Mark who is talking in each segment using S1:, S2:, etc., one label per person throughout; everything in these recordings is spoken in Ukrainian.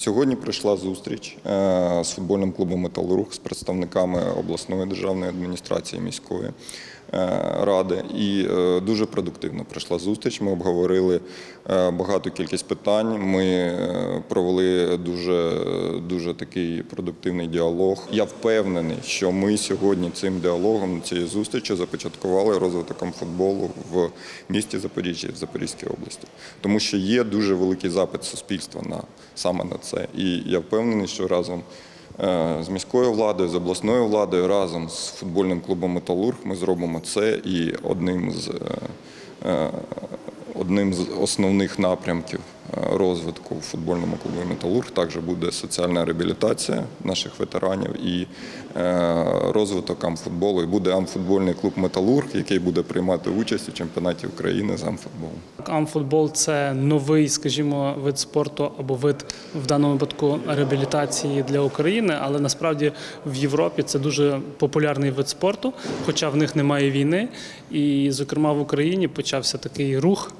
S1: Сьогодні прийшла зустріч е, з футбольним клубом Металург з представниками обласної державної адміністрації міської е, ради. І е, дуже продуктивно пройшла зустріч. Ми обговорили багату кількість питань. Ми провели дуже, дуже такий продуктивний діалог. Я впевнений, що ми сьогодні цим діалогом, цією зустрічю започаткували розвитком футболу в місті Запоріжжя, в Запорізькій області, тому що є дуже великий запит суспільства на саме на це. І я впевнений, що разом е, з міською владою, з обласною владою, разом з футбольним клубом Металург ми зробимо це і одним з. е, е, Одним з основних напрямків розвитку в футбольному клубі Металург також буде соціальна реабілітація наших ветеранів і е, розвиток амфутболу. І буде амфутбольний клуб Металург, який буде приймати участь у чемпіонаті України з амфутболу.
S2: Амфутбол це новий, скажімо, вид спорту або вид в даному випадку реабілітації для України, але насправді в Європі це дуже популярний вид спорту, хоча в них немає війни. І, зокрема, в Україні почався такий рух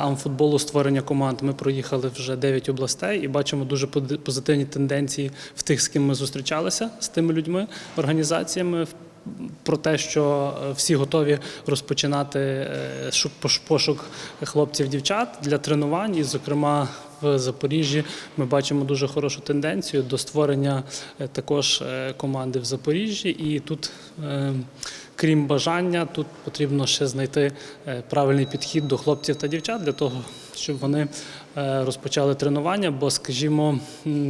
S2: амфутболу, створення команд. Ми проїхали вже 9 областей і бачимо дуже позитивні тенденції в тих, з ким ми зустрічалися з тими людьми, організаціями про те, що е, всі готові розпочинати е, пошук хлопців-дівчат для тренувань. І, зокрема, в Запоріжжі ми бачимо дуже хорошу тенденцію до створення е, також е, команди в Запоріжжі. І тут, е, крім бажання, тут потрібно ще знайти е, правильний підхід до хлопців та дівчат для того, щоб вони е, розпочали тренування. Бо, скажімо,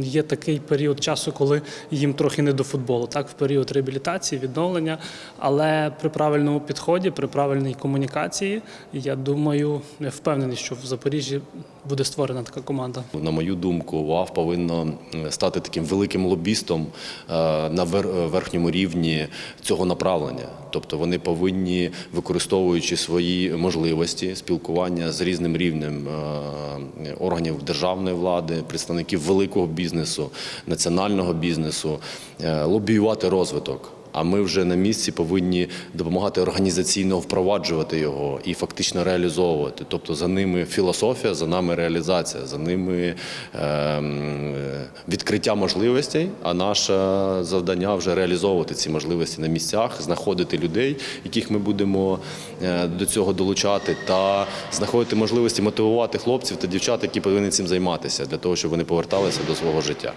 S2: є такий період часу, коли їм трохи не до футболу, так, в період реабілітації, відновлення. Але при правильному підході, при правильній комунікації, я думаю, я впевнений, що в Запоріжжі буде створена така команда.
S3: На мою думку, УАВ повинно е, стати таким великим лобістом на вер- верхньому рівні цього направлення. Тобто вони повинні, використовуючи свої можливості спілкування з різним рівнем е, органів державної влади, представників великого бізнесу, національного бізнесу, е, лобіювати розвиток. А ми вже на місці повинні допомагати організаційно впроваджувати його і фактично реалізовувати. Тобто за ними філософія, за нами реалізація, за ними ем, відкриття можливостей. А наше завдання вже реалізовувати ці можливості на місцях, знаходити людей, яких ми будемо е, до цього долучати, та знаходити можливості мотивувати хлопців та дівчат, які повинні цим займатися, для того, щоб вони поверталися до свого життя.